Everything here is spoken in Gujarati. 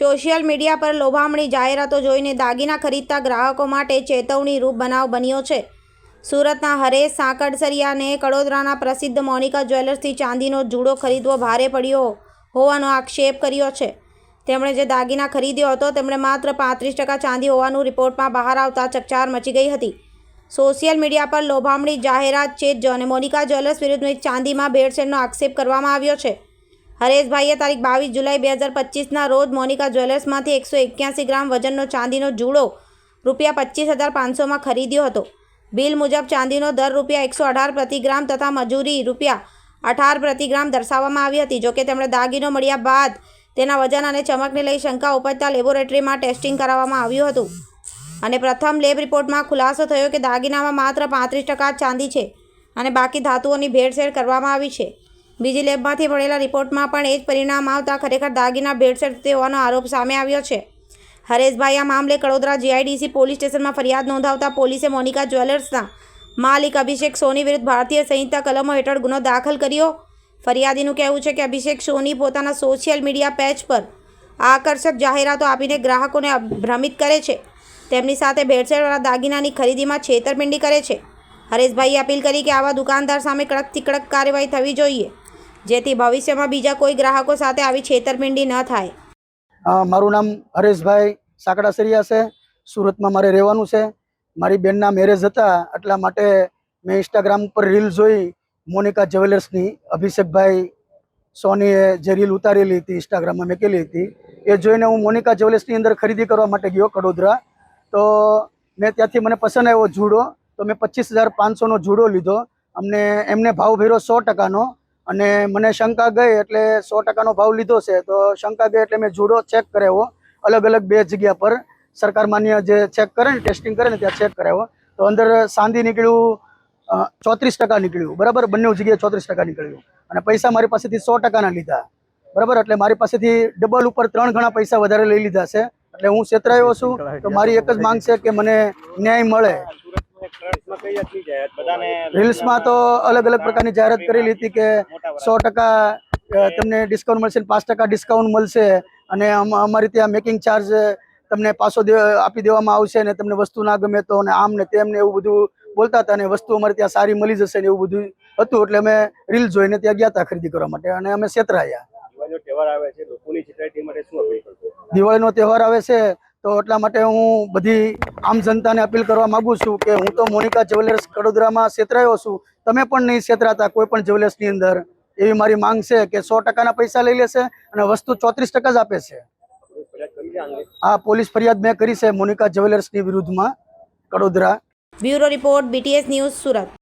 સોશિયલ મીડિયા પર લોભામણી જાહેરાતો જોઈને દાગીના ખરીદતા ગ્રાહકો માટે ચેતવણી રૂપ બનાવ બન્યો છે. સુરતના હરેશ સાંકળસરિયાને કડોદરાના પ્રસિદ્ધ મોનિકા જ્વેલર્સથી ચાંદીનો જુડો ખરીદવો ભારે પડ્યો હોવાનો આક્ષેપ કર્યો છે. તેમણે જે દાગીના ખરીદ્યો હતો તેમણે માત્ર પાંત્રીસ ટકા ચાંદી હોવાનું રિપોર્ટમાં બહાર આવતા ચકચાર મચી ગઈ હતી. સોશિયલ મીડિયા પર લોભામણી જાહેરાત ચેતજો અને મોનિકા જ્વેલર્સ વિરુદ્ધ ચાંદીમાં ભેળસેળનો આક્ષેપ કરવામાં આવ્યો છે. હરેશભાઈએ તારીખ બાવીસ જુલાઈ બે હજાર પચીસના રોજ મોનિકા જ્વેલર્સમાંથી એકસો એક્યાસી ગ્રામ વજનનો ચાંદીનો જુડો રૂપિયા પચીસ હજાર પાંચસોમાં ખરીદ્યો હતો. બિલ મુજબ ચાંદીનો દર રૂપિયા એકસો અઢાર પ્રતિ ગ્રામ તથા મજૂરી રૂપિયા અઢાર પ્રતિ ગ્રામ દર્શાવવામાં આવી હતી. જોકે તેમણે દાગીનો મળ્યા બાદ તેના વજન અને ચમકને લઈ શંકા ઉપજતા લેબોરેટરીમાં ટેસ્ટિંગ કરાવવામાં આવ્યું હતું. અને પ્રથમ લેબ રિપોર્ટમાં ખુલાસો થયો કે દાગીનામાં માત્ર પાંત્રીસ ટકા ચાંદી છે અને બાકી ધાતુઓની ભેળસેળ કરવામાં આવી છે. બીજી લેબમાંથી મળેલા રિપોર્ટમાં પણ એ જ પરિણામ આવતા ખરેખર દાગીના ભેળસેળ થતી હોવાનો આરોપ સામે આવ્યો છે. હરેશભાઈ, આ મામલે કડોદરા જીઆઈડીસી પોલીસ સ્ટેશનમાં ફરિયાદ નોંધાવતા પોલીસે મોનિકા જ્વેલર્સના માલિક અભિષેક સોની વિરુદ્ધ ભારતીય સંહિતા કલમો હેઠળ ગુનો દાખલ કર્યો. ફરિયાદીનું કહેવું છે કે અભિષેક સોની પોતાના સોશિયલ મીડિયા પેજ પર આકર્ષક જાહેરાતો આપીને ગ્રાહકોને ભ્રમિત કરે છે. તેમની સાથે ભેળસેળવાળા દાગીનાની ખરીદીમાં છેતરપિંડી કરે છે. હરેશભાઈએ અપીલ કરી કે આવા દુકાનદાર સામે કડકથી કડક કાર્યવાહી થવી જોઈએ. જેથી ભવિષ્યમાં બીજા કોઈ ગ્રાહકો સાથે આવી છેતરપિંડી ન થાય. મારું નામ હરેશભાઈ સાંકડાસરિયા છે. સુરતમાં મારે રહેવાનું છે. મારી બેનના મેરેજ હતા, એટલા માટે મેં ઇન્સ્ટાગ્રામ પર રીલ જોઈ. મોનિકા જ્વેલર્સની, અભિષેકભાઈ સોનીએ જે રીલ ઉતારેલી હતી ઇન્સ્ટાગ્રામમાં મેકેલી હતી. એ જોઈને હું મોનિકા જ્વેલર્સની અંદર ખરીદી કરવા માટે ગયો કડોદરા. તો મેં ત્યાંથી મને પસંદ આવ્યો જુડો. તો મેં પચીસ હજાર પાંચસોનો જુડો લીધો. અમને, એમને ભાવ ભેરો સો ટકાનો. અને મને શંકા ગઈ એટલે સો ટકાનો ભાવ લીધો છે. તો શંકા ગઈ એટલે મેં જુડો ચેક કરાવ્યો. અલગ અલગ બે જગ્યા પર સરકાર માન્ય જે ચેક કરે ને ટેસ્ટિંગ કરે ને ત્યાં ચેક કરાવ્યો. તો અંદર સાંધી નીકળ્યું ચોત્રીસ ટકા નીકળ્યું. બરાબર? બંને જગ્યાએ ચોત્રીસ ટકા નીકળ્યું. અને પૈસા મારી પાસેથી સો ટકાના લીધા. બરાબર? એટલે મારી પાસેથી ડબલ ઉપર ત્રણ ગણા પૈસા વધારે લઈ લીધા છે. એટલે હું છેતરાયો છું તો મારી એક જ માંગ છે કે મને ન્યાય મળે. રીલ્સમાં તો અલગ અલગ પ્રકારની જાહેરાત કરેલી હતી કે સો ટકા તમને ડિસ્કાઉન્ટ મળશે પાંચ ટકા ડિસ્કાઉન્ટ મળશે અને અમ- અમારી ત્યાં મેકિંગ ચાર્જ તમને પાછો આપી દેવામાં આવશે ને તમને વસ્તુ ના ગમે તો અને આમ ને તેમ ને એવું બધું બોલતા હતા અને વસ્તુ અમારે ત્યાં સારી મળી જશે ને એવું બધું હતું. એટલે અમે રીલ જોઈને ત્યાં ગયા હતા ખરીદી કરવા માટે અને અમે છેતરાયા દિવાળીનો તહેવાર આવે છે તો એટલા માટે હું બધી આમ જનતાને અપીલ કરવા માંગુ છું કે હું તો મોનિકા જ્વેલર્સ કડોદરામાં છેતરાયો છું. તમે પણ નહીં છેતરાતા કોઈ પણ જ્વેલર્સની અંદર. એવી મારી માંગ છે કે સો ટકાના પૈસા લઈ લેશે અને વસ્તુ ચોત્રીસ ટકા જ આપે છે. આ પોલીસ ફરિયાદ મેં કરી છે મોનિકા જ્વેલર્સની વિરુદ્ધમાં Kadodara. Bureau report BTS news Surat.